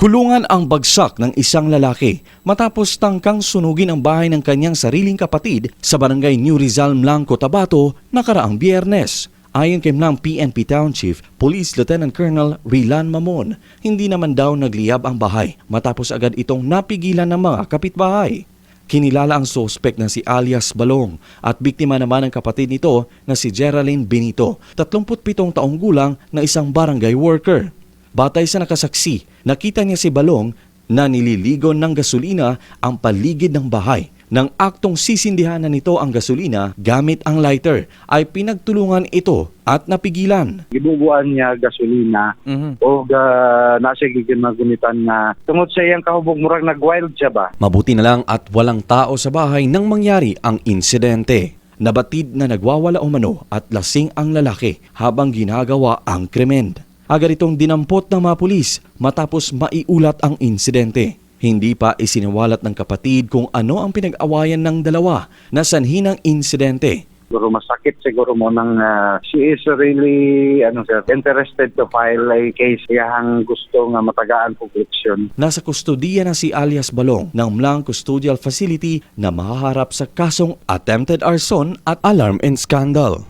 Kulungan ang bagsak ng isang lalaki matapos tangkang sunugin ang bahay ng kanyang sariling kapatid sa barangay New Rizal, Mlang, Cotabato nakaraang biyernes. Ayon kay Mlang PNP Town Chief, Police Lieutenant Colonel Rilan Mamon, hindi naman daw nagliyab ang bahay matapos agad itong napigilan ng mga kapitbahay. Kinilala ang sospek na si alias Balong at biktima naman ang kapatid nito na si Geraldine Benito, 37 taong gulang na isang barangay worker. Batay sa nakasaksi, nakita niya si Balong na nililigon ng gasolina ang paligid ng bahay. Nang aktong sisindihan na nito ang gasolina gamit ang lighter, ay pinagtulungan ito at napigilan. gibubuan niya gasolina o uh, nasa gigimagunitan na tungod sa iyang kahubog murag nag-wild siya ba Mabuti na lang at walang tao sa bahay nang mangyari ang insidente. Nabatid na nagwawala umano at lasing ang lalaki habang ginagawa ang krimen. Agad itong dinampot ng mga pulis matapos maiulat ang insidente. Hindi pa isiniwalat ng kapatid kung ano ang pinag-awayan ng dalawa na sanhi ng insidente. siguro masakit siguro mo nang uh, she is really ano sir interested to file a case iyang gusto nga matagaan conviction Nasa kustodiya na si alias Balong ng Mlang Custodial Facility na mahaharap sa kasong attempted arson at alarm and scandal.